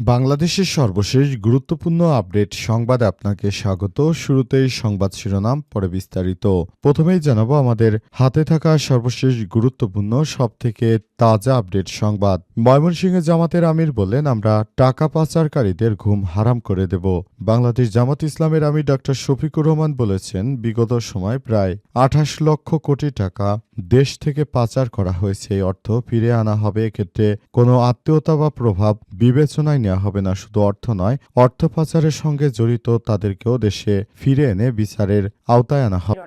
বাংলাদেশের সর্বশেষ গুরুত্বপূর্ণ আপডেট সংবাদে আপনাকে স্বাগত। শুরুতেই সংবাদ শিরোনাম, পরে বিস্তারিত। প্রথমেই জানাব আমাদের হাতে থাকা সর্বশেষ গুরুত্বপূর্ণ, সবথেকে তাজা আপডেট সংবাদ। ময়মনসিংহে জামাতের আমির বললেন, আমরা টাকা পাচারকারীদের ঘুম হারাম করে দেব। বাংলাদেশ জামাত ইসলামের আমির ডক্টর শফিকুর রহমান বলেছেন, বিগত সময় প্রায় আঠাশ লক্ষ কোটি টাকা দেশ থেকে পাচার করা হয়েছে এই অর্থ ফিরে আনা হবে। এক্ষেত্রে কোনো আত্মীয়তা বা প্রভাব বিবেচনায় নেওয়া হবে না, শুধু অর্থ নয়, অর্থ পাচারের সঙ্গে জড়িত তাদেরকেও দেশে ফিরে এনে বিচারের আওতায় আনা হবে।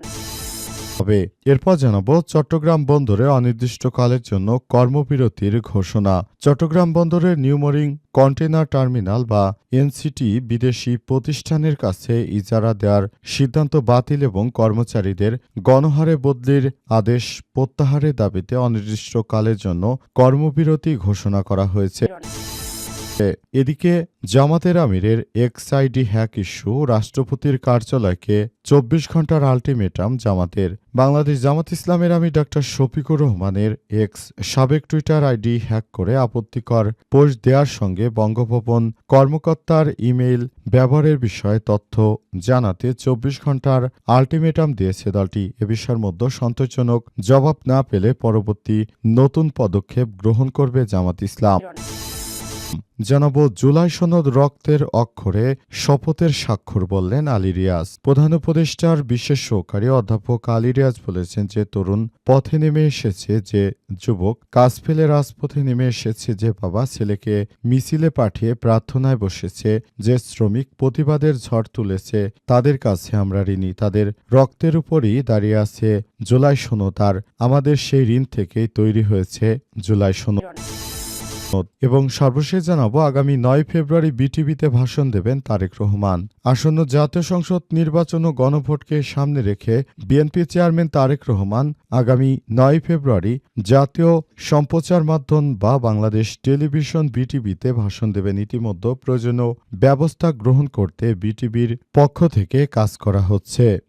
হবে। এরপর জানাব, চট্টগ্রাম বন্দরে অনির্দিষ্টকালের জন্য কর্মবিরতির ঘোষণা। চট্টগ্রাম বন্দরের নিউমরিং কন্টেনার টার্মিনাল বা এনসিটি বিদেশি প্রতিষ্ঠানের কাছে ইজারা দেওয়ার সিদ্ধান্ত বাতিল এবং কর্মচারীদের গণহারে বদলির আদেশ প্রত্যাহারের দাবিতে অনির্দিষ্টকালের জন্য কর্মবিরতি ঘোষণা করা হয়েছে। এদিকে জামাতের আমিরের এক্সআইডি হ্যাক ইস্যু রাষ্ট্রপতির কার্যালয়কে চব্বিশ ঘণ্টার আলটিমেটাম জামাতের। বাংলাদেশ জামাত ইসলামের আমি ডক্টর শফিকুর রহমানের এক্স সাবেক টুইটার আইডি হ্যাক করে আপত্তিকর পোস্ট দেওয়ার সঙ্গে বঙ্গভবন কর্মকর্তার ইমেইল ব্যবহারের বিষয়ে তথ্য জানাতে চব্বিশ ঘণ্টার আলটিমেটাম দিয়েছে দলটি। এ বিষয়ের মধ্যে সন্তোষজনক জবাব না পেলে পরবর্তী নতুন পদক্ষেপ গ্রহণ করবে জামাত ইসলাম। জানাব জুলাই সনদ রক্তের অক্ষরে শপথের স্বাক্ষর বললেন আলী রিয়াজ। প্রধান উপদেষ্টার বিশেষ সহকারী অধ্যাপক আলী রিয়াজ বলেছেন যে, তরুণ পথে নেমে এসেছে যে যুবক, কাজ ফেলে রাজপথে নেমে এসেছে যে বাবা, ছেলেকে মিছিলে পাঠিয়ে প্রার্থনায় বসেছে, যে শ্রমিক প্রতিবাদের ঝড় তুলেছে, তাদের কাছে আমরা ঋণী, তাদের রক্তের উপরই দাঁড়িয়ে আছে জুলাই সনদ, আর আমাদের সেই ঋণ থেকেই তৈরি হয়েছে জুলাই সনদ। এবং সর্বশেষ জানাব, আগামী নয় ফেব্রুয়ারি বিটিভিতে ভাষণ দেবেন তারেক রহমান। আসন্ন জাতীয় সংসদ নির্বাচন ও গণভোটকে সামনে রেখে বিএনপি চেয়ারম্যান তারেক রহমান আগামী নয় ফেব্রুয়ারি জাতীয় সম্প্রচার মাধ্যম বা বাংলাদেশ টেলিভিশন বিটিভিতে ভাষণ দেবেন। ইতিমধ্যে প্রয়োজনীয় ব্যবস্থা গ্রহণ করতে বিটিভির পক্ষ থেকে কাজ করা হচ্ছে।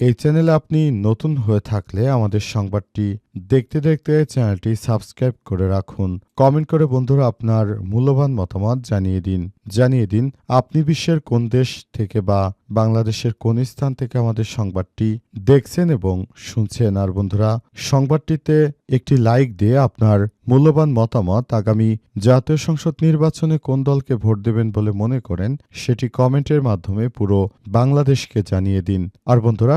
এই চ্যানেলে আপনি নতুন হয়ে থাকলে আমাদের সংবাদটি দেখতে দেখতে চ্যানেলটি সাবস্ক্রাইব করে রাখুন। কমেন্ট করে বন্ধুরা আপনার মূল্যবান মতামত জানিয়ে দিন। জানিয়ে দিন, আপনি বিশ্বের কোন দেশ থেকে বা বাংলাদেশের কোন স্থান থেকে আমাদের সংবাদটি দেখছেন এবং শুনছেন। আর বন্ধুরা, সংবাদটিতে একটি লাইক দিয়ে আপনার মূল্যবান মতামত আগামী জাতীয় সংসদ নির্বাচনে কোন দলকে ভোট দেবেন বলে মনে করেন, সেটি কমেন্টের মাধ্যমে পুরো বাংলাদেশকে জানিয়ে দিন। আর বন্ধুরা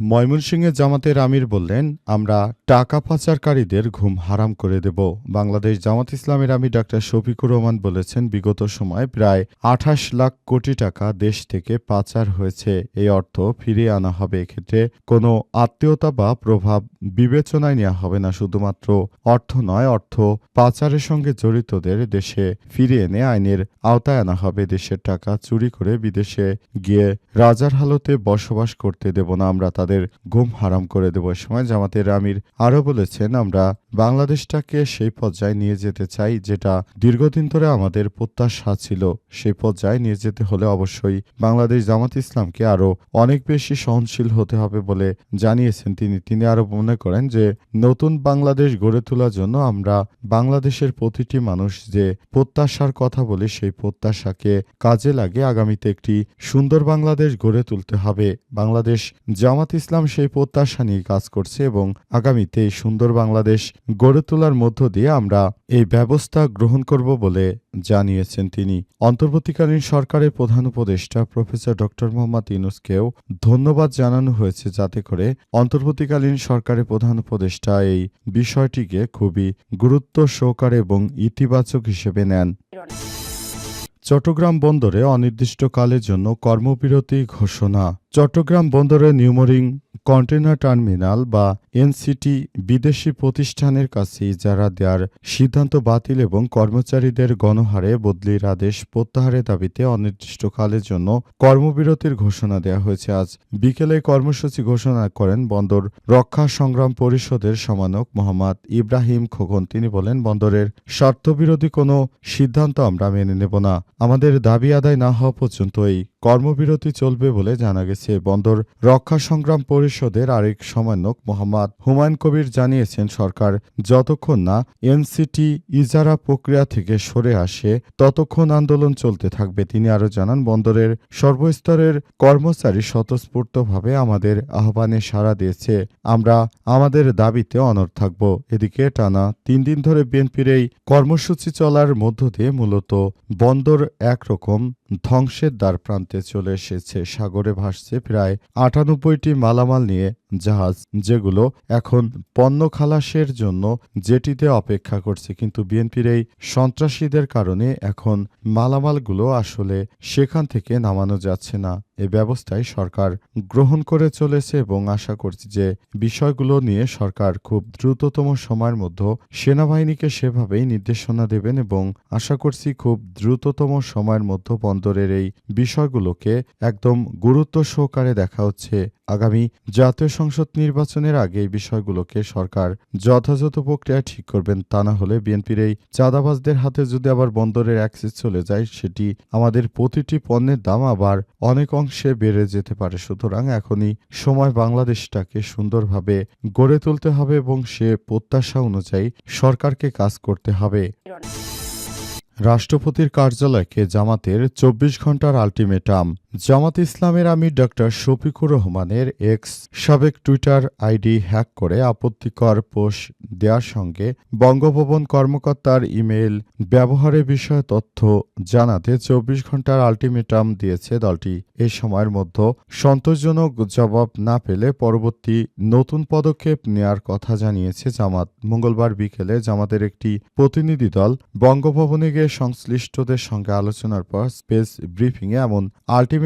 ময়মনসিংহে জামাতের আমির বললেন, আমরা টাকা পাচারকারীদের ঘুম হারাম করে দেব। বাংলাদেশ জামাত ইসলামের আমির ডাক্তার শফিকুর রহমান বলেছেন, বিগত সময় প্রায় আঠাশ লাখ কোটি টাকা দেশ থেকে পাচার হয়েছে। এই অর্থ ফিরিয়ে আনা হবে। এক্ষেত্রে কোনো আত্মীয়তা বা প্রভাব বিবেচনায় নেওয়া হবে না। শুধুমাত্র অর্থ নয়, অর্থ পাচারের সঙ্গে জড়িতদের দেশে ফিরিয়ে এনে আইনের আওতায় আনা হবে। দেশের টাকা চুরি করে বিদেশে গিয়ে রাজার হালতে বসবাস করতে দেব না। আমরা তাদের ঘুম হারাম করে দেব। সময় জামাতের আমির আরও বলেছেন, আমরা বাংলাদেশটাকে সেই পর্যায়ে নিয়ে যেতে চাই যেটা দীর্ঘদিন ধরে আমাদের প্রত্যাশা ছিল। সেই পর্যায়ে নিয়ে যেতে হলে অবশ্যই বাংলাদেশ জামাত ইসলামকে আরও অনেক বেশি সহনশীল হতে হবে বলে জানিয়েছেন তিনি। তিনি আরও মনে করেন যে, নতুন বাংলাদেশ গড়ে তোলার জন্য আমরা বাংলাদেশের প্রতিটি মানুষ যে প্রত্যাশার কথা বলে সেই প্রত্যাশাকে কাজে লাগে আগামীতে একটি সুন্দর বাংলাদেশ গড়ে তুলতে হবে। বাংলাদেশ জামাত ইসলাম সেই প্রত্যাশা নিয়ে কাজ করছে এবং আগামীতে সুন্দর বাংলাদেশ গড়ে তোলার মধ্য দিয়ে আমরা এই ব্যবস্থা গ্রহণ করব বলে জানিয়েছেন তিনি। অন্তর্বর্তীকালীন সরকারের প্রধান উপদেষ্টা প্রফেসর ডক্টর মোহাম্মদ ইউনুসকেও ধন্যবাদ জানানো হয়েছে যাতে করে অন্তর্বর্তীকালীন সরকারের প্রধান উপদেষ্টা এই বিষয়টিকে খুবই গুরুত্ব সহকারে এবং ইতিবাচক হিসেবে নেন। চট্টগ্রাম বন্দরে অনির্দিষ্টকালের জন্য কর্মবিরতি ঘোষণা। চট্টগ্রাম বন্দরে নিউমরিং কন্টেনার টার্মিনাল বা এনসিটি বিদেশি প্রতিষ্ঠানের কাছে ইজারা দেওয়ার সিদ্ধান্ত বাতিল এবং কর্মচারীদের গণহারে বদলির আদেশ প্রত্যাহারের দাবিতে অনির্দিষ্টকালের জন্য কর্মবিরতির ঘোষণা দেওয়া হয়েছে। আজ বিকেলে কর্মসূচি ঘোষণা করেন বন্দর রক্ষা সংগ্রাম পরিষদের সমানক মোহাম্মদ ইব্রাহিম খোকন। তিনি বলেন, বন্দরের স্বার্থবিরোধী কোনো সিদ্ধান্ত আমরা মেনে নেব না। আমাদের দাবি আদায় না হওয়া পর্যন্ত এই কর্মবিরতি চলবে বলে জানা গেছে। বন্দর রক্ষা সংগ্রাম পরিষদের আরেক সমন্বয়ক মোহাম্মদ হুমায়ুন কবির জানিয়েছেন, সরকার যতক্ষণ না এনসিটি ইজারা প্রক্রিয়া থেকে সরে আসে, ততক্ষণ আন্দোলন চলতে থাকবে। তিনি আরও জানান, বন্দরের সর্বস্তরের কর্মচারী স্বতঃস্ফূর্তভাবে আমাদের আহ্বানে সাড়া দিয়েছে। আমরা আমাদের দাবিতে অনর থাকব। এদিকে টানা তিন দিন ধরে বিএনপির এই কর্মসূচি চলার মধ্য দিয়ে মূলত বন্দর একরকম ধ্বংসের দ্বার প্রান্তে চলে এসেছে। সাগরে ভাসছে প্রায় আটানব্বইটি মালামাল নিয়ে জাহাজ যেগুলো এখন পণ্য খালাসের জন্য জেটিতে অপেক্ষা করছে। কিন্তু বিএনপির এই সন্ত্রাসীদের কারণে এখন মালামালগুলো আসলে সেখান থেকে নামানো যাচ্ছে না। এ ব্যবস্থায় সরকার গ্রহণ করে চলেছে এবং আশা করছি যে বিষয়গুলো নিয়ে সরকার খুব দ্রুততম সময়ের মধ্যে সেনাবাহিনীকে সেভাবেই নির্দেশনা দেবেন এবং আশা করছি খুব দ্রুততম সময়ের মধ্যে বন্দরের এই বিষয়গুলোকে একদম গুরুত্ব সহকারে দেখা হচ্ছে। আগামী জাতীয় সংসদ নির্বাচনের আগে এই বিষয়গুলোকে সরকার যথাযথ প্রক্রিয়ায় ঠিক করবেন তা না হলে বিএনপির এই চাঁদাবাজদের হাতে যদি আবার বন্দরের অ্যাক্সেস চলে যায়, সেটি আমাদের প্রতিটি পণ্যের দাম আবার অনেক অংশে বেড়ে যেতে পারে। সুতরাং এখনই সময় বাংলাদেশটাকে সুন্দরভাবে গড়ে তুলতে হবে এবং সে প্রত্যাশা অনুযায়ী সরকারকে কাজ করতে হবে। রাষ্ট্রপতির কার্যালয়কে জামাতের চব্বিশ ঘণ্টার আলটিমেটাম জামাত ইসলামের আমি ডক্টর শফিকুর রহমানের এক্স সাবেক টুইটার আইডি হ্যাক করে আপত্তিকর পোস্ট দেওয়ার সঙ্গে বঙ্গভবন কর্মকর্তার ইমেইল ব্যবহারের বিষয়ে তথ্য জানাতে চব্বিশ ঘণ্টার আলটিমেটাম দিয়েছে দলটি। এ সময়ের মধ্যে সন্তোষজনক জবাব না পেলে পরবর্তী নতুন পদক্ষেপ নেয়ার কথা জানিয়েছে জামাত। মঙ্গলবার বিকেলে জামাতের একটি প্রতিনিধি দল বঙ্গভবনে গিয়ে সংশ্লিষ্টদের সঙ্গে আলোচনার পর স্পেস ব্রিফিংয়ে এমন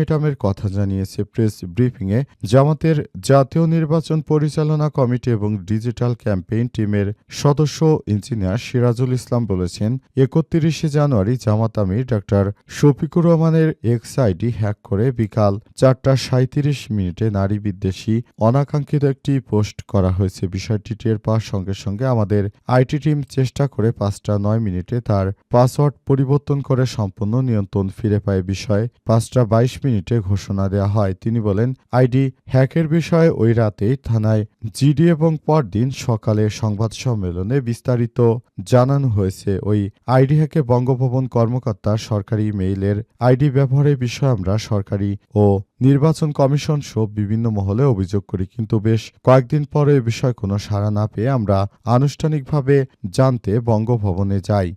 আলটিমেটামের কথা জানিয়েছে প্রেস ব্রিফিংয়ে। জামাতের জাতীয় নির্বাচন পরিচালনা কমিটি এবং ডিজিটাল ক্যাম্পেইন টিমের সদস্য ইঞ্জিনিয়ার সিরাজুল ইসলাম বলেছেন, একত্রিশে জানুয়ারি জামাত আমির ডক্টর শফিকুর রহমানের এক্স আইডি হ্যাক করে বিকাল চারটা সাঁত্রিশ মিনিটে নারী বিদ্বেষী অনাকাঙ্ক্ষিত একটি পোস্ট করা হয়েছে। বিষয়টি টের পাওয়ার সঙ্গে সঙ্গে আমাদের আইটি টিম চেষ্টা করে পাঁচটা নয় মিনিটে তার পাসওয়ার্ড পরিবর্তন করে সম্পূর্ণ নিয়ন্ত্রণ ফিরে পায়। বিষয়ে পাঁচটা বাইশ মিনিটে ঘোষণা দেওয়া হয়। তিনি বলেন, আইডি হ্যাকের বিষয়ে ওই রাতেই থানায় জিডি এবং পরদিন সকালে সংবাদ সম্মেলনে বিস্তারিত জানানো হয়েছে। ওই আইডি হ্যাকে বঙ্গভবন কর্মকর্তা সরকারি মেইলের আইডি ব্যবহারের বিষয়ে আমরা সরকারি ও নির্বাচন কমিশন সহ বিভিন্ন মহলে অভিযোগ করি। কিন্তু বেশ কয়েকদিন পরে এ বিষয়ে কোনো সাড়া না পেয়ে আমরা আনুষ্ঠানিকভাবে জানতে বঙ্গভবনে যাই।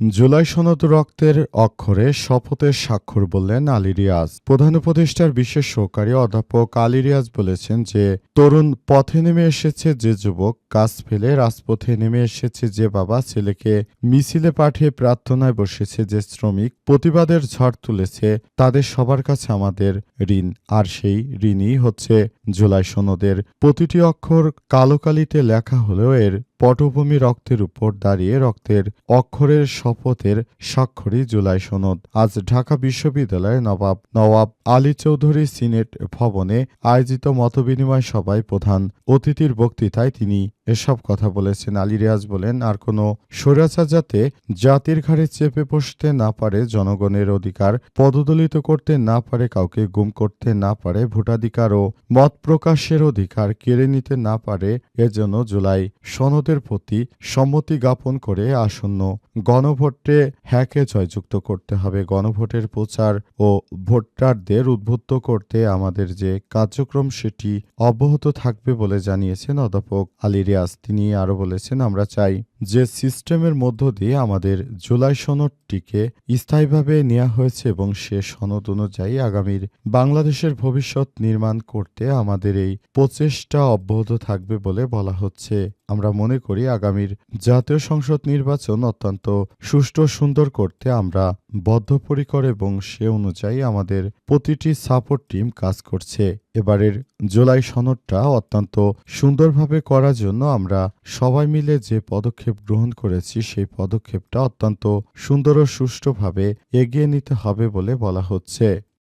জুলাই সনদ রক্তের অক্ষরে শপথের স্বাক্ষর বললেন আলী রিয়াজ। প্রধান উপদেষ্টার বিশেষ সহকারী অধ্যাপক আলী রিয়াজ বলেছেন যে, তরুণ পথে নেমে এসেছে যে যুবক কাজ ফেলে রাজপথে নেমে এসেছে যে বাবা ছেলেকে মিছিলে পাঠিয়ে প্রার্থনায় বসেছে যে শ্রমিক প্রতিবাদের ঝড় তুলেছে, তাদের সবার কাছে আমাদের ঋণ। আর সেই ঋণই হচ্ছে জুলাই সনদের। প্রতিটি অক্ষর কালো কালিতে লেখা হলেও এর পটভূমি রক্তের উপর দাঁড়িয়ে রক্তের অক্ষরের শপথের স্বাক্ষরী জুলাই সনদ। আজ ঢাকা বিশ্ববিদ্যালয়ে নবাব নওয়াব আলী চৌধুরী সিনেট ভবনে আয়োজিত মতবিনিময় সভায় প্রধান অতিথির বক্তৃতায় তিনি এসব কথা বলেছেন আলী রিয়াজ বলেন, আর কোনো স্বৈরাচার যাতে জাতির ঘাড়ে চেপে বসতে না পারে, জনগণের অধিকার পদদলিত করতে না পারে, কাউকে গুম করতে না পারে, ভোটাধিকার ও মত প্রকাশের অধিকার কেড়ে নিতে না পারে, এজন্য জুলাই সনদের প্রতি সম্মতি জ্ঞাপন করে আসন্ন গণভোটে হ্যাকে জয়যুক্ত করতে হবে। গণভোটের প্রচার ও ভোটারদের উদ্বুদ্ধ করতে আমাদের যে কার্যক্রম, সেটি অব্যাহত থাকবে বলে জানিয়েছেন অধ্যাপক আলী রিয়াজ তিনি আরও বলেছেন আমরা চাই যে সিস্টেমের মধ্য দিয়ে আমাদের জুলাই সনদটিকে স্থায়ীভাবে নেওয়া হয়েছে এবং সে সনদ অনুযায়ী আগামীর বাংলাদেশের ভবিষ্যৎ নির্মাণ করতে আমাদের এই প্রচেষ্টা অব্যাহত থাকবে বলে বলা হচ্ছে। আমরা মনে করি আগামীর জাতীয় সংসদ নির্বাচন অত্যন্ত সুষ্ঠু সুন্দর করতে আমরা বদ্ধপরিকর এবং সে অনুযায়ী আমাদের প্রতিটি সাপোর্ট টিম কাজ করছে। এবারের জুলাই সনদটা অত্যন্ত সুন্দরভাবে করার জন্য আমরা সবাই মিলে যে পদক্ষেপ গ্রহণ করেছি, সেই পদক্ষেপটা অত্যন্ত সুন্দর ও সুষ্ঠুভাবে এগিয়ে নিতে হবে বলে বলা হচ্ছে।